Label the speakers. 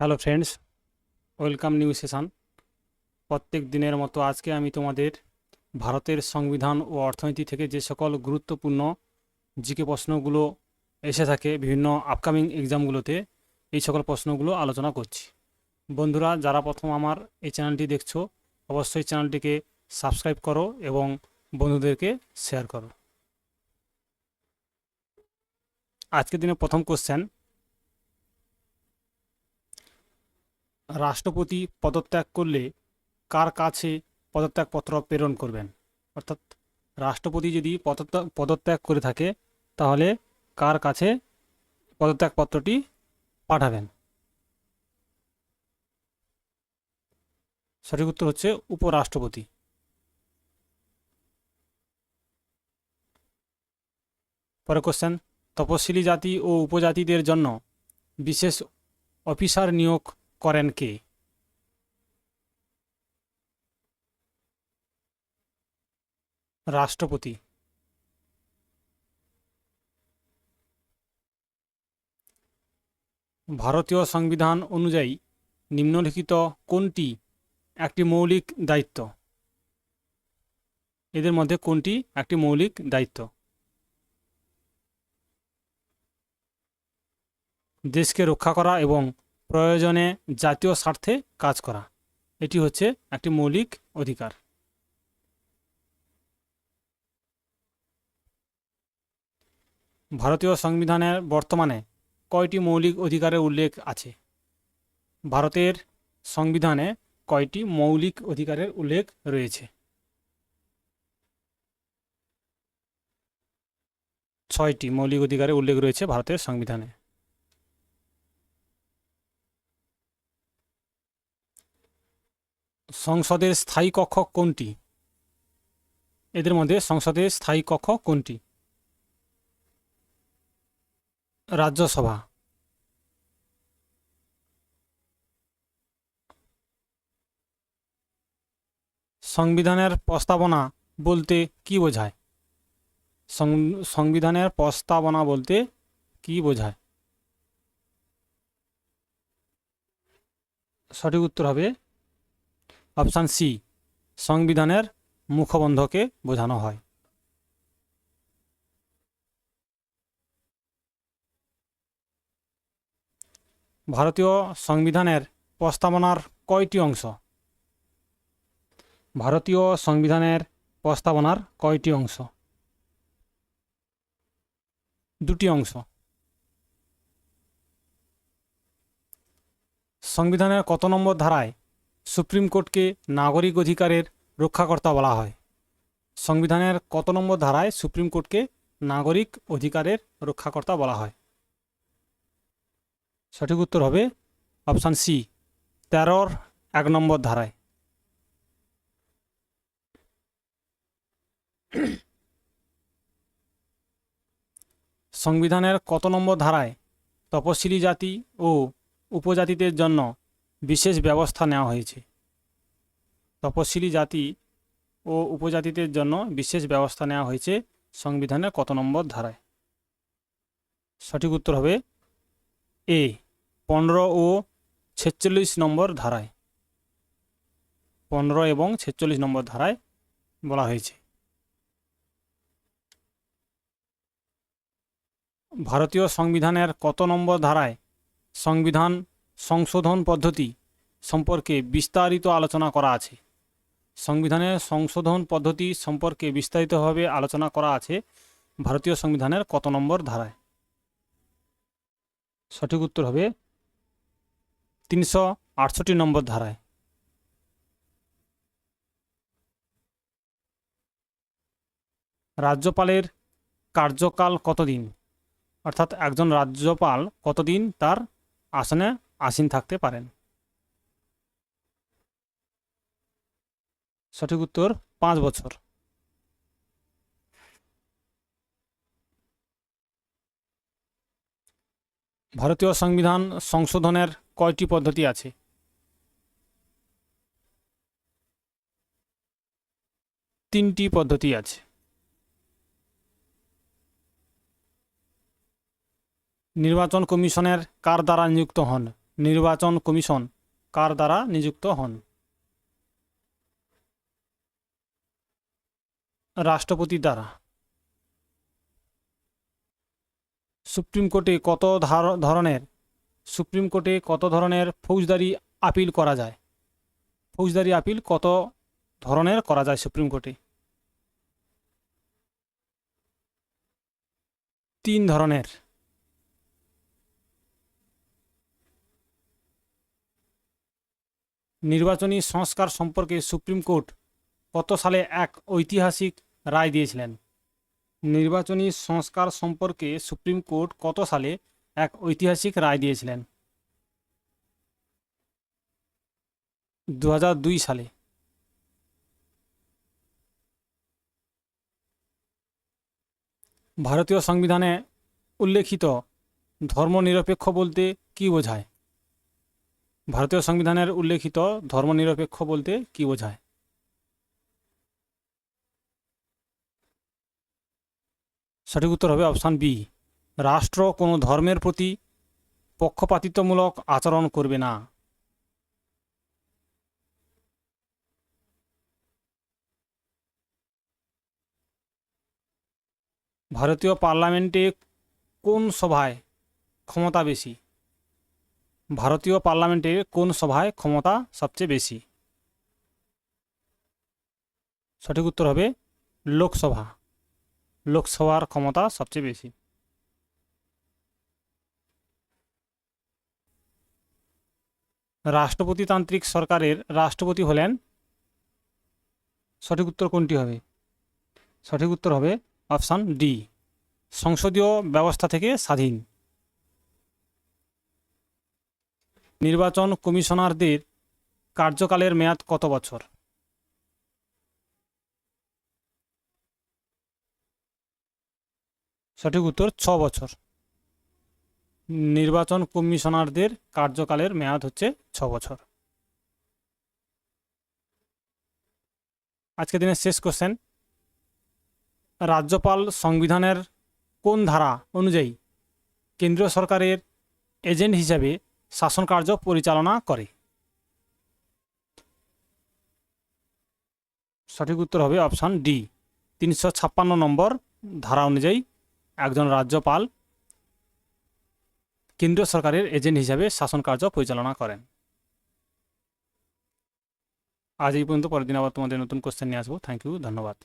Speaker 1: Hello friends welcome new session প্রত্যেক দিনের মতো আজকে আমি তোমাদের ভারতের সংবিধান ও অর্থনীতি থেকে যে সকল গুরুত্বপূর্ণ জিকে প্রশ্নগুলো এসে থাকে বিভিন্ন আপকামিং এক্সামগুলোতে এই সকল প্রশ্নগুলো আলোচনা করছি। বন্ধুরা, যারা প্রথম আমার এই চ্যানেলটি দেখছ, অবশ্যই চ্যানেলটিকে সাবস্ক্রাইব করো এবং বন্ধুদেরকে শেয়ার করো। আজকের দিনে প্রথম কোশ্চেন রাষ্ট্রপতি পদত্যাগ করলে কার কাছে পদত্যাগপত্র প্রেরণ করবেন? অর্থাৎ রাষ্ট্রপতি যদি পদত্যাগ করে থাকে, তাহলে কার কাছে পদত্যাগপত্রটি পাঠাবেন? সঠিক উত্তর হচ্ছে উপরাষ্ট্রপতি। পরে কোশ্চেন তপশিলি জাতি ও উপজাতিদের জন্য বিশেষ অফিসার নিয়োগ করেন কে? রাষ্ট্রপতি। ভারতীয় সংবিধান অনুযায়ী নিম্নলিখিত কোনটি একটি মৌলিক দায়িত্ব? এদের মধ্যে কোনটি একটি মৌলিক দায়িত্ব? দেশকে রক্ষা করা এবং প্রয়োজনে জাতীয় স্বার্থে কাজ করা। এটি হচ্ছে একটি মৌলিক অধিকার। ভারতীয় সংবিধানের বর্তমানে কয়টি মৌলিক অধিকারের উল্লেখ আছে? ভারতের সংবিধানে কয়টি মৌলিক অধিকারের উল্লেখ রয়েছে? ছয়টি মৌলিক অধিকারের উল্লেখ রয়েছে ভারতের সংবিধানে। সংসদের স্থায়ী কক্ষ কোনটি? এদের মধ্যে সংসদের স্থায়ী কক্ষ কোনটি? রাজ্যসভা। সংবিধানের প্রস্তাবনা বলতে কি বোঝায়? সংবিধানের প্রস্তাবনা বলতে কি বোঝায়? সঠিক উত্তর হবে অপশান সি, সংবিধানের মুখবন্ধকে বোঝানো হয়। ভারতীয় সংবিধানের প্রস্তাবনার কয়টি অংশ? ভারতীয় সংবিধানের প্রস্তাবনার কয়টি অংশ? দুটি অংশ। সংবিধানের কত নম্বর ধারায় সুপ্রিম কোর্টকে নাগরিক অধিকারের রক্ষাকর্তা বলা হয়। সংবিধানের কত নম্বর ধারায় সুপ্রিম কোর্টকে নাগরিক অধিকারের রক্ষাকর্তা বলা হয়? সঠিক উত্তর হবে অপশান সি, তেরোর এক নম্বর ধারায়। সংবিধানের কত নম্বর ধারায় তপশিলি জাতি ও উপজাতিদের জন্য বিশেষ ব্যবস্থা নেওয়া হয়েছে। তপশিলি জাতি ও উপজাতিদের জন্য বিশেষ ব্যবস্থা নেওয়া হয়েছে সংবিধানের কত নম্বর ধারায়। সঠিক উত্তর হবে এ, পনেরো ও ছেচল্লিশ নম্বর ধারায়। পনেরো এবং ছেচল্লিশ নম্বর ধারায় বলা হয়েছে। ভারতীয় সংবিধানের কত নম্বর ধারায় সংবিধান সংশোধন পদ্ধতি সম্পর্কে বিস্তারিত আলোচনা করা আছে। সংবিধানের সংশোধন পদ্ধতি সম্পর্কে বিস্তারিতভাবে আলোচনা করা আছে ভারতীয় সংবিধানের কত নম্বর ধারায়। সঠিক উত্তর হবে তিনশো আটষট্টি নম্বর ধারায়। রাজ্যপালের কার্যকাল কতদিন? অর্থাৎ একজন রাজ্যপাল কতদিন তার আসনে আসীন থাকতে পারেন। সঠিক উত্তর, পাঁচ বছর। ভারতীয় সংবিধান সংশোধনের কয়টি পদ্ধতি আছে? তিনটি পদ্ধতি আছে। নির্বাচন কমিশনের কার দ্বারা নিযুক্ত হন? নির্বাচন কমিশন কার দ্বারা নিযুক্ত হন? রাষ্ট্রপতির দ্বারা। সুপ্রিম কোর্টে কত ধার- ধরনের সুপ্রিম কোর্টে কত ধরনের ফৌজদারি আপিল করা যায়? ফৌজদারি আপিল কত ধরনের করা যায় সুপ্রিম কোর্টে? তিন ধরনের। নির্বাচনী সংস্কার সম্পর্কে সুপ্রিম কোর্ট কত সালে এক ঐতিহাসিক রায় দিয়েছিলেন? নির্বাচনী সংস্কার সম্পর্কে সুপ্রিম কোর্ট কত সালে এক ঐতিহাসিক রায় দিয়েছিলেন? দু দুই সালে। ভারতীয় সংবিধানে উল্লেখিত ধর্মনিরপেক্ষ বলতে কি বোঝায়? ভারতীয় সংবিধানের উল্লেখিত ধর্মনিরপেক্ষ বলতে কি বোঝায়? সঠিক উত্তর হবে অপশান বি। রাষ্ট্র কোনো ধর্মের প্রতি পক্ষপাতিত্বমূলক আচরণ করবে না। ভারতীয় পার্লামেন্টে কোন সভায় ক্ষমতা বেশি? ভারতীয় পার্লামেন্টের কোন সভায় ক্ষমতা সবচেয়ে বেশি? সঠিক উত্তর হবে লোকসভা। লোকসভার ক্ষমতা সবচেয়ে বেশি। রাষ্ট্রপতিতান্ত্রিক সরকারের রাষ্ট্রপতি হলেন সঠিক উত্তর কোনটি হবে? সঠিক উত্তর হবে অপশান ডি, সংসদীয় ব্যবস্থা থেকে স্বাধীন। নির্বাচন কমিশনারদের কার্যকালের মেয়াদ কত বছর? সঠিক উত্তর, ছ বছর। নির্বাচন কমিশনারদের কার্যকালের মেয়াদ হচ্ছে ছ বছর। আজকের দিনের শেষ কোশ্চেন রাজ্যপাল সংবিধানের কোন ধারা অনুযায়ী কেন্দ্রীয় সরকারের এজেন্ট হিসাবে শাসন কার্য পরিচালনা করে। সঠিক উত্তর হবে অপশান ডি। তিনশো ছাপ্পান্ন নম্বর ধারা অনুযায়ী একজন রাজ্যপাল কেন্দ্রীয় সরকারের এজেন্ট হিসাবে শাসন কার্য পরিচালনা করেন। আজ এই পর্যন্ত, পরের দিন আবার তোমাদের নতুন কোশ্চেন নিয়ে আসব। থ্যাংক ইউ ধন্যবাদ।